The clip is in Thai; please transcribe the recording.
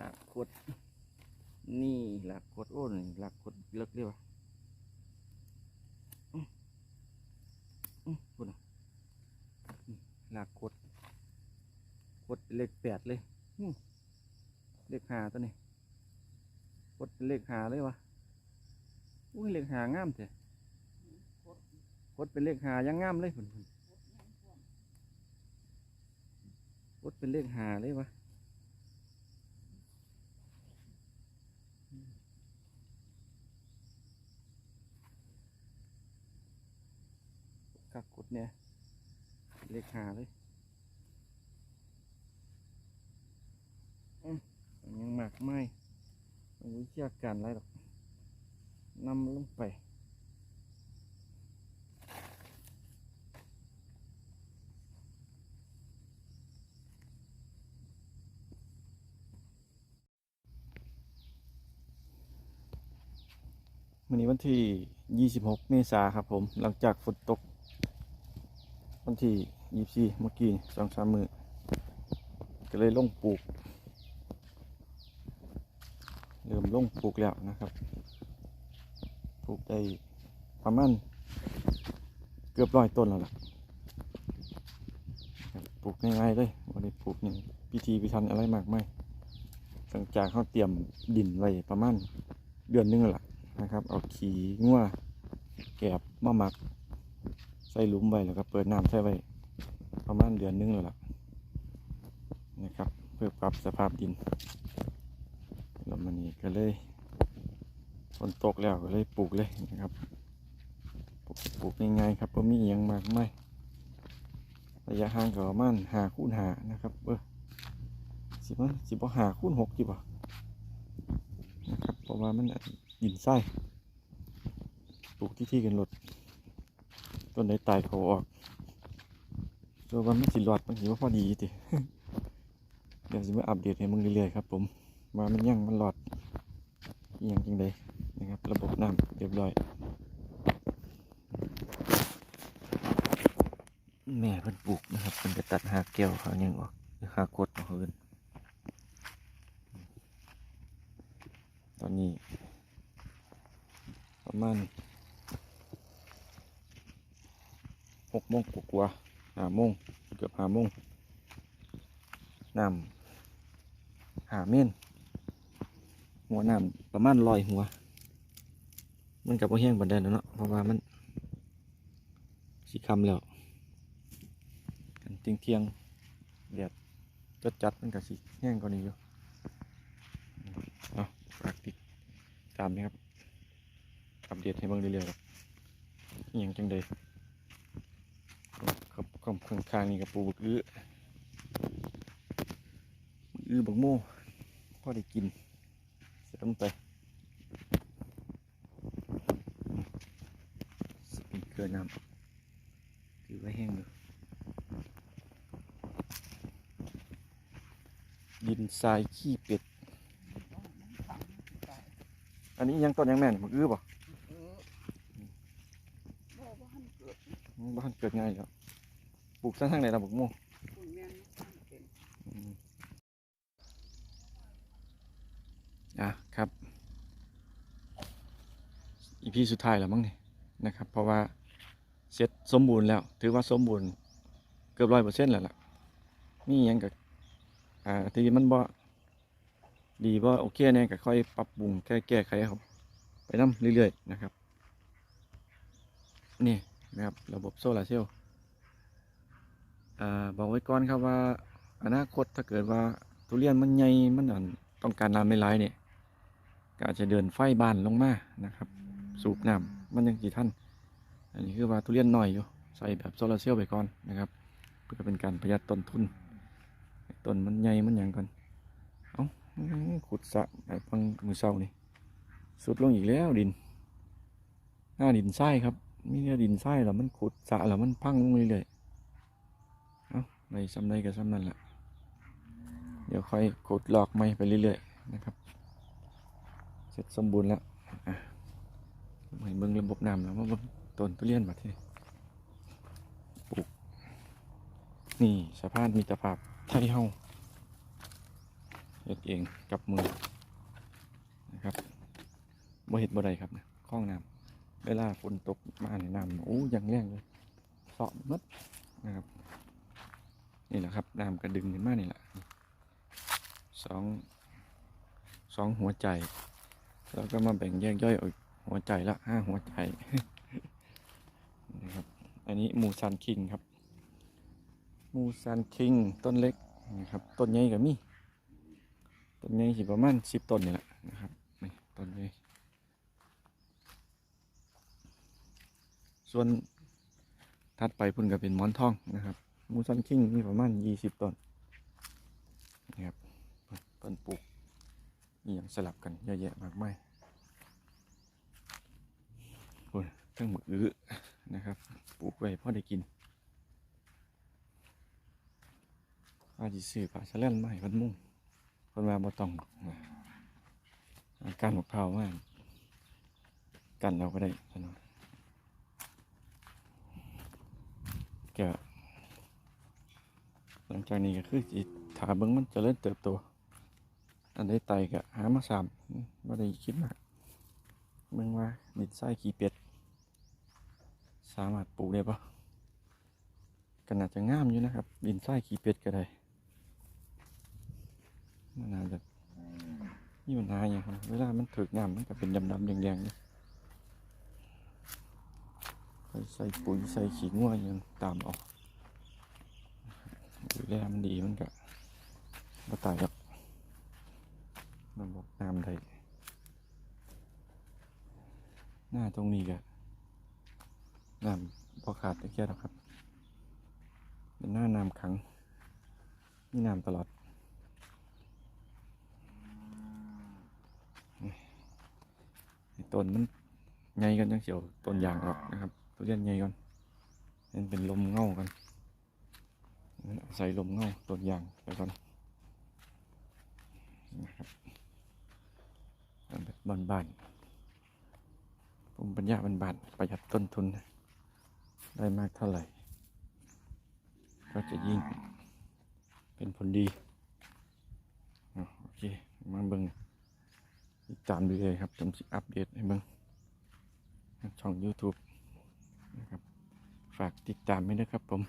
ลากคดนี่ลากคดโอ้นี่ลากคดเลิกเรียกว่าอื้ออื้อพูดนะนี่ลากคดคดเป็นเลขแปดเลยเลขหาตัวนี้คดเป็นเลขหาเลยวะอุ้ยเลขหางามเถอะคดเป็นเลขหายังงามเลยพุ่นพุ่นคดเป็นเลขหาเลยวะ กักกดเนี่ย เลขหาเลยอืมยังหมากไหมมันวิชาการอะไรหรอกนำลงไปวันนี้วันที่ 26 เมษาครับผม หลังจากฝนตก วันที่ยี่สี่เมื่อกี้สองสามมือก็เลยลงปลูก เริ่มลงปลูกแล้วนะครับ ปลูกได้ประมาณเกือบร้อยต้นแล้วล่ะปลูกง่ายๆเลยวันนี้ปลูกนี่พิธีพิธันอะไรมากมายหลังจากเขาเตรียมดินไว้ประมาณเดือนหนึงแล้วล่ะนะครับ เอาขี้งัวแกบมาหมัก ใส่หลุมไว้แล้วก็เปิดน้ำใส่ไว้ประมาณเดือนหนึงแล้วล่ะนะครับ เพื่อปรับสภาพดินแล้วมันนี่ก็เลยฝนตกแล้วก็เลยปลูกเลยนะครับปลูกปลูกง่ายๆครับเพราะมีอย่างมากไม่ระยะห่างก็ประมาณหาคูณหานะครับเออสิบสิบหาคูณหกจีบ่นะครับเพราะว่ามันดินไส้ปลูกที่ที่กันรถ ต้นไหนตายเขาออกตัวว่ามันสิรอดมันสิว่าพอดีติเดี๋ยวจะมาอัปเดตให้มึงเรื่อยๆครับผมว่ามันยังมันรอดอิหยังจริงใดนะครับ ระบบน้ำเรียบร้อย แม่เพิ่นปลูกนะครับเพิ่นจะตัดหากแก้วเขายังออกหรือหากดของเขาเพิ่นตอนนี้ ประมาณ หกโมงกว่าห้าโมงเกือบห้าโมงน้ำหาเม่นหัวน้ำประมาณลอยหัว มันกับว่าแห้งบันไดแล้วเนาะเพราะว่ามันสีคำแล้วเทียงเทียงแดดจัดจัดๆมันกับสีแห้งกว่านี้อยู่เอาฝากติดตามนะครับอัปเดตให้เบิ่งเรื่อยๆครับย่างจังใดครับ ข้างข้างข้างนี่กับปูบักอื้อบักอื้อบักโม่พอได้กินเสร็จลงไปสปริงเกลือน้ำถือไว้แห้งอยู่ดินทรายขี้เป็ด อันนี้ยังต้นยังแม่นบักอื้อบ่บ้านเกิดง่ายครับ ปลูกซะทางไหนล่ะบักโม่อืมอะครับ อีพีสุดท้ายแล้วมั้งนี่นะครับ เพราะว่าเสร็จสมบูรณ์แล้ว ถือว่าสมบูรณ์เกือบร้อยเปอร์เซ็นต์แล้วล่ะนี่ยังกับอ่าทีมันบ่ดีบ่โอเคเนี่ยก็ค่อยปรับปรุงแก้แก้ไขครับ ไปน้ำเรื่อยๆนะครับ นี่นะครับระบบโซลาร์เซลล์ บอกไว้ก่อนครับว่า อนาคตถ้าเกิดว่าทุเรียนมันใหญ่มันนต้องการน้ำไม่ไหลเนี่ยก็อาจจะเดินไฟบ้านลงมานะครับ สูบน้ำมันยังกี่ท่าน อันนี้คือว่าทุเรียนหน้อยอยู่ใส่แบบโซลาร์เซลล์ไปก่อนนะครับ เพื่อเป็นการประหยัดต้นทุนต้นมันใหญ่มันยังก่อนเอาขุดสะไอ้ฟังมือเศร้านี่สุดลงอีกแล้วดิน หน้าดินทรายครับมีแต่ดินทรายแล้วมันขุดสะแล้วมันพังลงเรื่อยๆ เอาไปซ้ำใดก็ซ้ำนั่นแหละเดี๋ยวค่อยกดลอกไม้ไปเรื่อยๆนะครับ เสร็จสมบูรณ์แล้วอะให้เบิ่งระบบน้ำแล้วว่าเบิ่งต้นทุเรียนมาที่ปลูก นี่สะพานมิตภาพไทยเฮาเฮ็ดเองกับมือนะครับบ่เห็ดบ่ได้ครับนะคล้องน้ำเวลาฝนตกมาในน้ำโอ้ยังแรงเลยเสาะมัดนะครับ นี่แหละครับน้ำกระดึงขึ้นมานี่แหละสองสองหัวใจ แล้วก็มาแบ่งแยกย่อยออกหัวใจละห้าหัวใจนะครับอันนี้มูซันคิงครับมูซันคิงต้นเล็กนะครับต้นใหญ่กับมี่ต้นใหญ่สิประมาณสิบต้นนี่แหละนะครับนี่ต้นใหญ่ส่วนถัดไปพุ่นก็เป็นมอนทองนะครับ มูซันคิงมีประมาณยี่สิบต้นนี่ครับต้นปลูกมีอย่างสลับกันเยอะแยะมากมายโอ้ยทั้งหมดอื้อนะครับ ปลูกไว้พ่อได้กินอาจิซื้อปลาสะแลนให้เพันมุ่งเพิ่นว่าบ่ต้องอาการหมกเผามากกันเราก็ได้ซะหน่อยแก หลังจากนี้ก็คือสิถาเบิ่งมันจะเริ่มเติบโต อันได้ไตก็หามาสามไม่ได้คิดมากเบิ่งว่ามิดไส้ขี้เป็ด สามารถปลูกได้ปะก็น่าจะงามอยู่นะครับ ดินทรายขี้เป็ดก็ได้มันน่าจะมีปัญหาอย่างเวลามันถึกน้ำมันก็เป็นดำๆแดงๆนี่ใส่ปุ๋ยใส่ขี้งัวอยังตามออก ดูแลมันดีมันก็บ่ตายกมันบอกน้ำได้หน้าตรงนี้ก็น้ำพอขาดตะเกียบหรอครับ เป็นหน้าน้ำขังมีน้ำตลอดต้นมันไงกันจังเสียวต้นยางออกนะครับตัวเรียนไงก่อนนี่เป็นลมเง่ากัน ใส่ลมเงาต้นยางไปก่อนนะครับแบบบ้านๆผมปัญญาบ้านๆประหยัดต้นทุน ได้มากเท่าไหร่ ก็จะยิ่งเป็นผลดีโอเค มาเบิงติดตามดูเลยครับจำสิอัปเดตให้เบิงช่อง YouTube นะครับ ฝากติดตามไว้ด้วยครับผม